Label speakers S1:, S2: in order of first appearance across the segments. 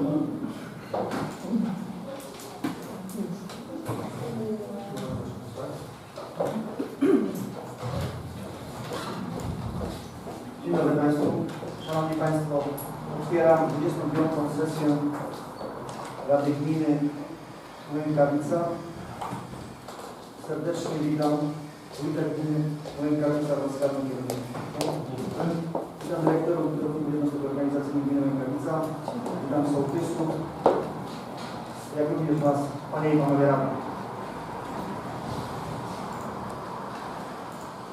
S1: Dzień dobry Państwu. Szanowni Państwo, otwieram 25. sesję Rady Gminy Łękawica. Serdecznie witam Wójta Gminy Łękawica Rozgarną Kierownictwo. Witam dyrektorów kierowników jednostek organizacyjnych Gminy Łękawica. Witam sołtysów, jak również Was, Panie i Panowie Radni.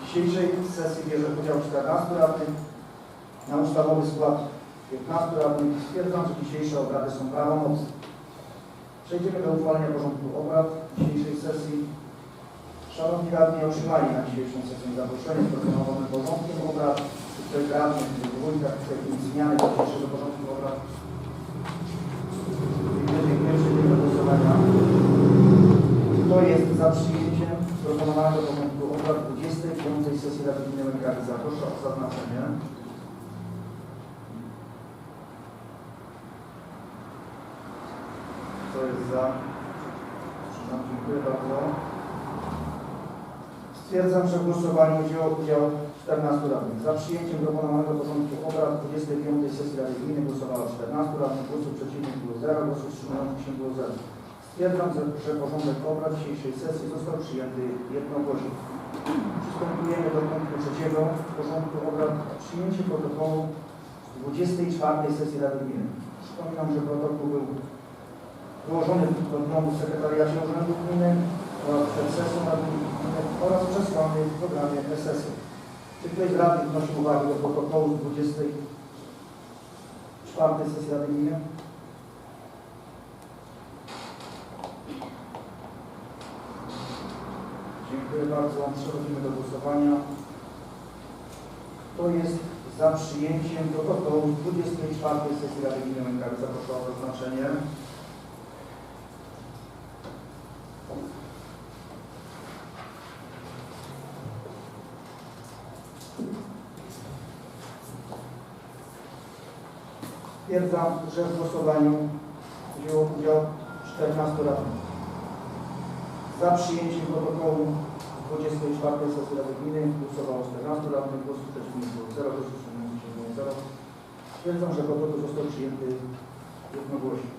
S1: W dzisiejszej sesji bierze udział 14 radnych, na ustawowy skład 15 radnych. Stwierdzam, że dzisiejsze obrady są prawomocne. Przejdziemy do uchwalenia porządku obrad dzisiejszej sesji. Szanowni radni otrzymali na dzisiejszą sesję zaproszenie z proponowanym porządkiem obrad. Radnych, czy wójtach chce jakieś zmiany do dzisiejszego porządku obrad? Przechodzimy do głosowania. Kto jest za przyjęciem proponowanego porządku obrad 25. sesji Rady Gminy Łękawica? Proszę o zaznaczenie. Kto jest za? Dziękuję bardzo. Stwierdzam, że w głosowaniu wzięło udział 14 radnych. Za przyjęciem proponowanego porządku obrad 25 sesji Rady Gminy głosowało 14 radnych. Głosów przeciwnych było 0, głosów wstrzymujących się było 0. Stwierdzam, że, porządek obrad dzisiejszej sesji został przyjęty jednogłośnie. Przystępujemy do punktu trzeciego porządku obrad. Przyjęcie protokołu z 24 sesji Rady Gminy. Przypominam, że protokół był wyłożony do domu w sekretariacie Urzędu Gminy oraz przed sesją Rady Gminy oraz przesłany w programie SSY. Czy ktoś z radnych wnosi uwagi do protokołu z 24 sesji Rady Gminy? Dziękuję bardzo. Przechodzimy do głosowania. Kto jest za przyjęciem protokołu z 24 sesji Rady Gminy Łękawica? Proszę o zaznaczenie. Stwierdzam, że w głosowaniu wzięło udział 14 radnych. Za przyjęciem protokołu 24 sesji Rady Gminy głosowało 14 radnych, głosów przeciwnych było 0, głosów wstrzymujących się było 0. Stwierdzam, że protokół został przyjęty jednogłośnie.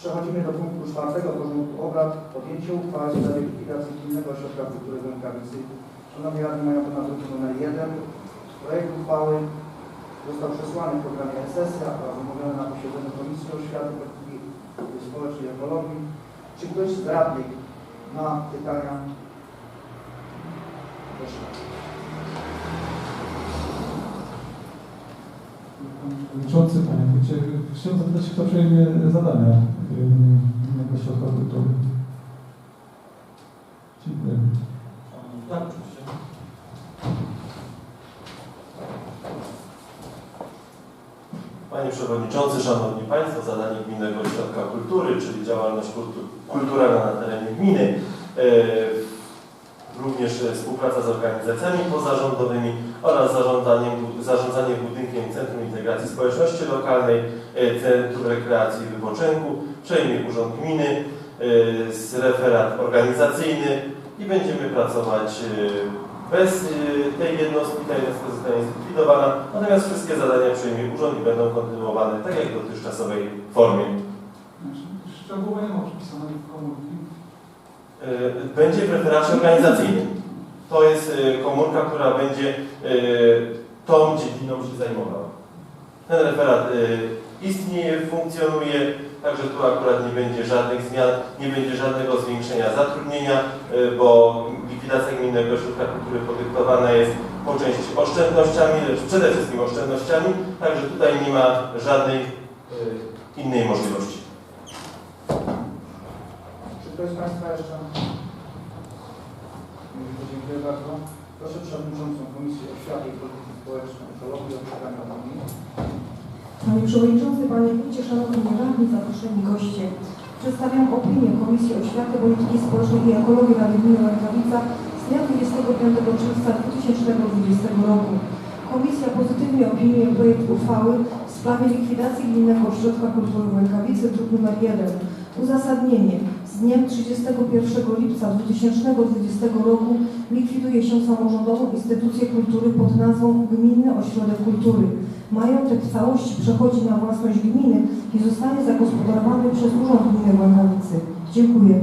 S1: Przechodzimy do punktu czwartego porządku obrad. Podjęcie uchwały w sprawie likwidacji Gminnego Ośrodka Kultury Rękawicy. Szanowni radni mają to na numer 1. Projekt uchwały został przesłany w programie sesja oraz omówiony na posiedzeniu Komisji Oświaty, Praktyki Społecznej i Ekologii. Czy ktoś z radnych ma pytania? Proszę.
S2: Przewodniczący, Panie Wójcie, chciałem zapytać, kto przejmie zadania Gminnego Ośrodka Kultury. Dziękuję.
S3: Tak, Panie Przewodniczący, Szanowni Państwo, zadanie Gminnego Ośrodka Kultury, czyli działalność kultu- kulturalna na terenie gminy, e, również współpraca z organizacjami pozarządowymi oraz zarządzanie, zarządzanie budynkiem Centrum Integracji Społeczności Lokalnej, e, Centrum Rekreacji i Wypoczynku, przejmie Urząd Gminy e, z referat organizacyjny i będziemy pracować bez tej jednostki, ta jednostka zostanie zlikwidowana, natomiast wszystkie zadania przejmie urząd i będą kontynuowane tak jak w dotychczasowej formie.
S2: Znaczy, Szczegółowo nie ma przypisane w komórki.
S3: Y, Będzie w referacie organizacyjnym. To jest y, komórka, która będzie y, tą dziedziną się zajmowała. Ten referat istnieje, funkcjonuje, także tu akurat nie będzie żadnych zmian, nie będzie żadnego zwiększenia zatrudnienia, y, bo likwidacja Gminnego Ośrodka Kultury podyktowana jest po części oszczędnościami, lecz przede wszystkim oszczędnościami, także tutaj nie ma żadnej y, innej możliwości.
S1: Czy ktoś z Państwa jeszcze? Dziękuję bardzo. Proszę Przewodniczącą Komisji Oświaty i Polityki Społecznej i Ekologii o przekazanie opinii.
S4: Panie Przewodniczący, Panie Wójcie, Szanowni Radni, zaproszeni goście. Przedstawiam opinię Komisji Oświaty, Polityki Społecznej i Ekologii Rady Gminy Łękawica z dnia 25 czerwca 2020 roku. Komisja pozytywnie opiniuje projekt uchwały w sprawie likwidacji Gminnego Ośrodka Kultury w Łękawicy, druk nr 1. Uzasadnienie. Z dniem 31 lipca 2020 roku likwiduje się samorządową instytucję kultury pod nazwą Gminny Ośrodek Kultury. Majątek w całości przechodzi na własność gminy i zostanie zagospodarowany przez Urząd Gminy Łękawicy. Dziękuję.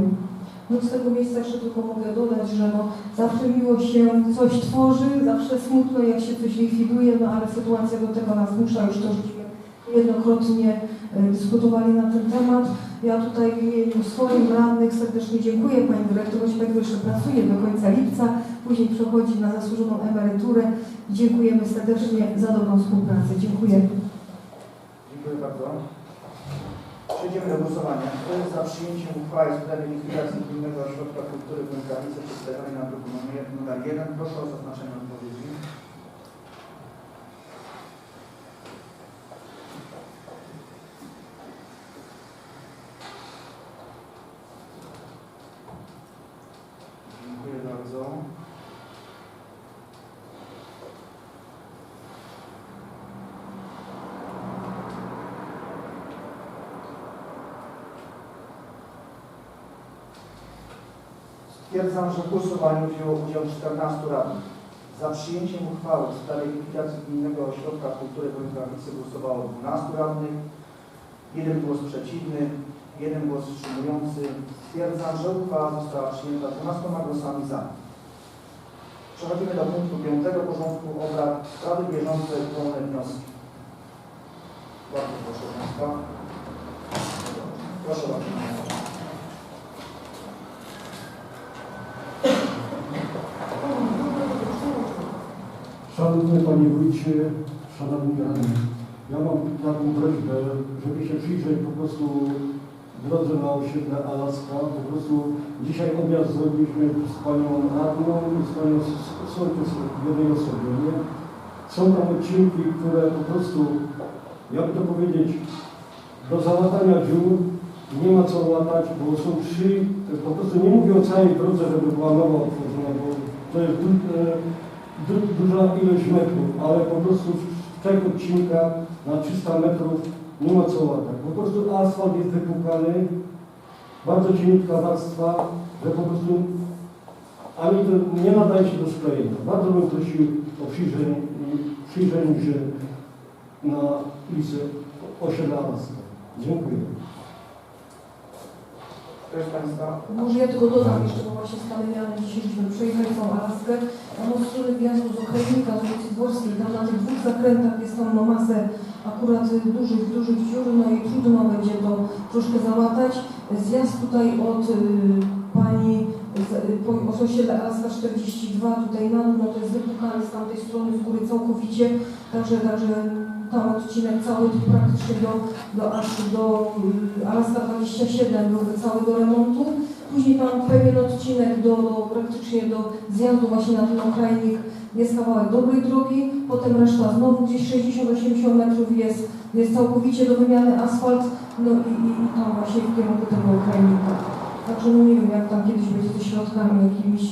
S4: No z tego miejsca jeszcze tylko mogę dodać, że no, zawsze miło się coś tworzy, zawsze smutno jak się coś likwiduje, no ale sytuacja do tego nas zmusza, już to jednokrotnie dyskutowali na ten temat. Ja tutaj w imieniu swoim radnych serdecznie dziękuję Pani Dyrektor, Pani jeszcze pracuje do końca lipca, później przechodzi na zasłużoną emeryturę. Dziękujemy serdecznie za dobrą współpracę. Dziękuję.
S1: Dziękuję bardzo. Przejdziemy do głosowania. Kto jest za przyjęciem uchwały w sprawie likwidacji Gminnego Ośrodka Kultury w Rękawicy przedstawionej na druku numer 1? Proszę o zaznaczenie odpowiedzi. Dziękuję bardzo. Stwierdzam, że w głosowaniu wzięło udział 14 radnych. Za przyjęciem uchwały w sprawie likwidacji Gminnego Ośrodka Kultury w głosowało 12 radnych, jeden głos przeciwny, jeden głos wstrzymujący. Stwierdzam, że uchwała została przyjęta 12 głosami za. Przechodzimy do punktu 5 porządku obrad. Sprawy bieżące pełne wnioski. Bardzo proszę Państwa. Proszę bardzo.
S5: Szanowny Panie Wójcie, Szanowni Radni, ja mam taką prośbę, żeby się przyjrzeć po prostu drodze na osiedle Alaska. Po prostu dzisiaj objazd zrobiliśmy z Panią Radną i z Panią Sołtys w jednej osobie, nie? Są tam odcinki, które po prostu, jakby to powiedzieć, do załatania dziur nie ma co łatać, bo są trzy, po prostu nie mówię o całej drodze, żeby była nowa otworzona, bo to jest du- du- duża ilość metrów, ale po prostu w trzech odcinkach na 300 metrów nie ma co łatać. Po prostu asfalt jest wypukany, bardzo cieniutka warstwa, że po prostu ani to nie nadaje się do sklejenia. Bardzo bym prosił o przyjrzenie, przyjrzenie się na ulicy osiedla. Dziękuję.
S1: Państwa?
S4: Może ja tylko dodam jeszcze, bo właśnie z Kamienianem dzisiaj żeśmy przejechali tą Alaskę. Tam od strony wjazdu z Okrajnika, z ulicy Dworskiej, tam na tych dwóch zakrętach jest tam no masę akurat dużych, dużych dziur, no i trudno będzie to troszkę załatać. Zjazd tutaj od y, pani z, y, po, od osiedla Alaska 42 tutaj na no to jest wypukany z tamtej strony z góry całkowicie, także, także tam odcinek cały praktycznie do, do, aż do y, Alaska 27 byłby cały do remontu. Później tam pewien odcinek do, do praktycznie do zjazdu właśnie na ten okrajnik jest kawałek dobrej drogi, potem reszta znowu gdzieś 60-80 metrów jest, jest całkowicie do wymiany asfalt, no i, i, i tam właśnie w kierunku tego okrajnika. Także no nie wiem jak tam kiedyś będzie ze środkami jakimiś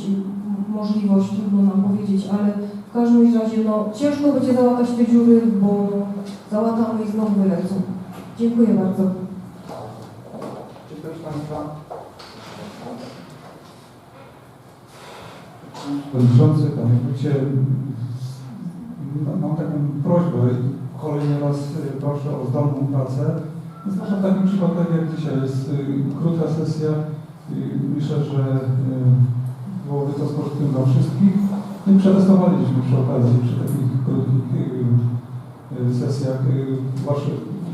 S4: możliwość, trudno nam powiedzieć, ale w każdym razie no ciężko będzie załatać te dziury, bo załatamy i znowu wylecą. Dziękuję bardzo.
S1: Czy ktoś Państwa?
S2: Przewodniczący, Panie Wójcie, mam taką prośbę, kolejny raz y, proszę o zdalną pracę. Zwłaszcza w takim przypadku jak dzisiaj jest y, krótka sesja. Myślę, że y, byłoby to z pożytkiem dla wszystkich. No i przetestowaliśmy przy okazji, przy takich krótkich y, sesjach y, Wasze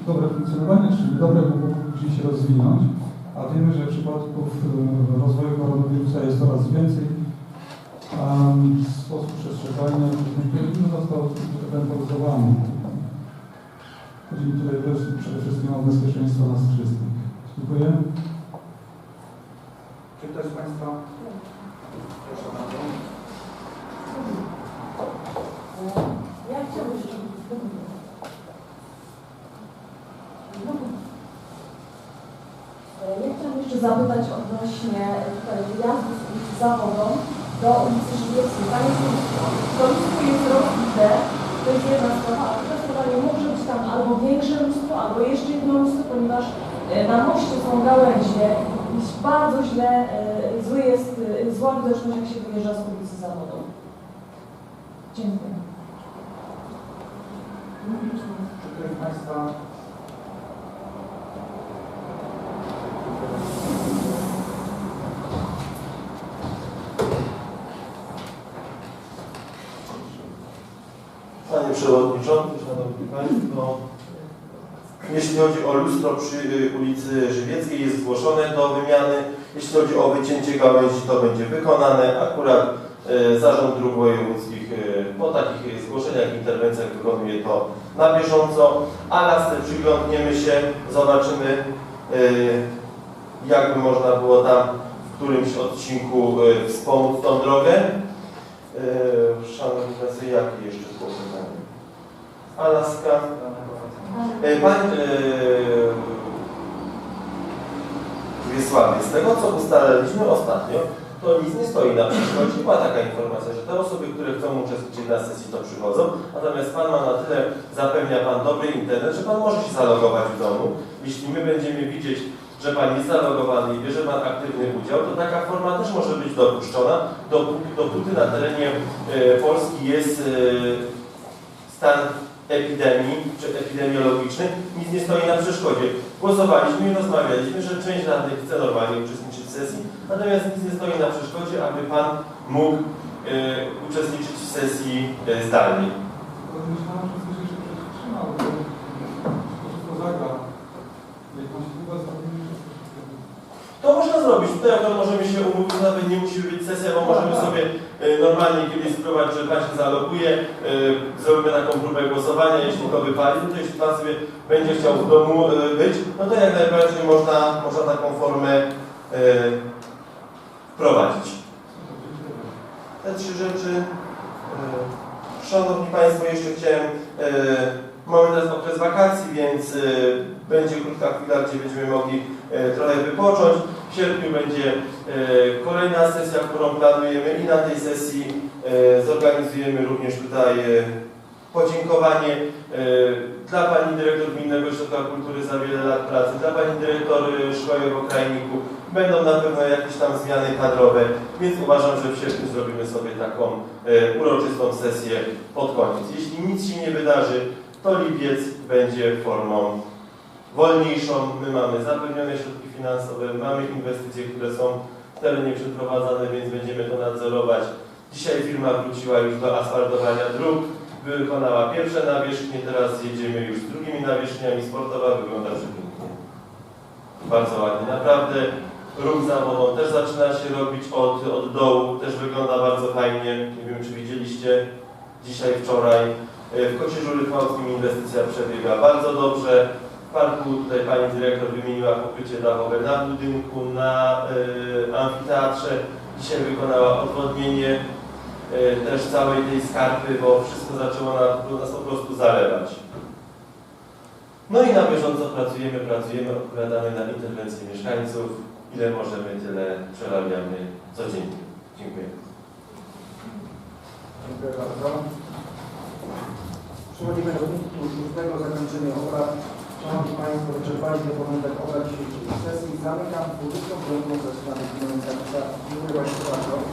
S2: dobre funkcjonowanie, czyli dobre, bo mogli się rozwinąć. A wiemy, że przypadków y, rozwoju koronawirusa jest coraz więcej. A sposób przestrzegania nie został wytemporyzowany. Chodzi mi tutaj też przede wszystkim o bezpieczeństwo nas wszystkich. Dziękuję.
S1: Czy ktoś z Państwa? Proszę bardzo.
S6: Ja chciałabym jeszcze... Ja chciałam jeszcze zapytać odnośnie wyjazdu z ulicy Zawodą do ulicy Żywieckiej. Tam jest, to jest rozbite, to jest jedna sprawa, a druga sprawa nie może być tam albo większe lustro, albo jeszcze jedno lustro, ponieważ e, na moście są gałęzie i bardzo źle, e, zły jest, e, zła widoczność, jak się wyjeżdża z ulicy Zawodą. Dziękuję.
S1: Czy ktoś Państwa
S3: Przewodniczący, Szanowni Państwo, jeśli chodzi o lustro przy y, ulicy Żywieckiej jest zgłoszone do wymiany. Jeśli chodzi o wycięcie gałęzi, to będzie wykonane. Akurat y, Zarząd Dróg Wojewódzkich y, po takich zgłoszeniach, interwencjach wykonuje to na bieżąco. A lasce przyglądniemy się, zobaczymy jakby można było tam w którymś odcinku wspomóc tą drogę. Szanowni Państwo, jakie jeszcze było? Alaska. E, Pan Wiesławie, z tego co ustaliliśmy ostatnio, to nic nie stoi na przeszkodzie. Była taka informacja, że te osoby, które chcą uczestniczyć na sesji, to przychodzą. Natomiast Pan ma na tyle, zapewnia Pan dobry internet, że Pan może się zalogować w domu. Jeśli my będziemy widzieć, że Pan jest zalogowany i bierze Pan aktywny udział, to taka forma też może być dopuszczona, dopóki, dopóty na terenie e, Polski jest e, stan epidemii czy epidemiologiczny, nic nie stoi na przeszkodzie. Głosowaliśmy i rozmawialiśmy, że część radnych chce normalnie uczestniczyć w sesji, natomiast nic nie stoi na przeszkodzie, aby Pan mógł e, uczestniczyć w sesji e, zdalnej.
S2: Myślałem, że coś przetrzymał, bo to zagra. Jak się chyba
S3: To można zrobić. Tutaj akurat możemy się umówić, nawet nie musi być sesja, bo możemy sobie e, normalnie kiedyś spróbować, że Pan się zaloguje, e, zrobimy taką próbę głosowania, jeśli to wypali, to jeśli Pan sobie będzie chciał w domu e, być, no to jak najbardziej można, można taką formę wprowadzić. Te trzy rzeczy. Szanowni Państwo, jeszcze chciałem, mamy teraz okres wakacji, więc będzie krótka chwila, gdzie będziemy mogli trochę wypocząć. W sierpniu będzie e, kolejna sesja, którą planujemy i na tej sesji e, zorganizujemy również tutaj e, podziękowanie e, dla Pani Dyrektor Gminnego Ośrodka Kultury za wiele lat pracy, dla Pani Dyrektor e, Szkoły w Okrajniku. Będą na pewno jakieś tam zmiany kadrowe, więc uważam, że w sierpniu zrobimy sobie taką e, uroczystą sesję pod koniec. Jeśli nic się nie wydarzy, to lipiec będzie formą wolniejszą. My mamy zapewnione środki finansowe, mamy inwestycje, które są w terenie przeprowadzane, więc będziemy to nadzorować. Dzisiaj firma wróciła już do asfaltowania dróg, wykonała pierwsze nawierzchnie, teraz jedziemy już z drugimi nawierzchniami. Sportowa wygląda przepięknie. Bardzo ładnie. Naprawdę ruch zawodą też zaczyna się robić od, od dołu, też wygląda bardzo fajnie. Nie wiem, czy widzieliście dzisiaj, wczoraj. E, W Kocierzu Rychwałskim inwestycja przebiega bardzo dobrze. Parku tutaj pani dyrektor wymieniła pokrycie dachowe na budynku, na y, amfiteatrze. Dzisiaj wykonała odwodnienie y, też całej tej skarpy, bo wszystko zaczęło na, nas po prostu zalewać. No i na bieżąco pracujemy, pracujemy, odpowiadamy na interwencje mieszkańców. Ile możemy, tyle przerabiamy codziennie. Dziękuję.
S1: Dziękuję bardzo. Przechodzimy do punktu szóstego, zakończenie obrad. Szanowni Państwo, wyczerpaliśmy porządek obrad dzisiejszej sesji. Zamykam 25. sesję na Dziękuję bardzo.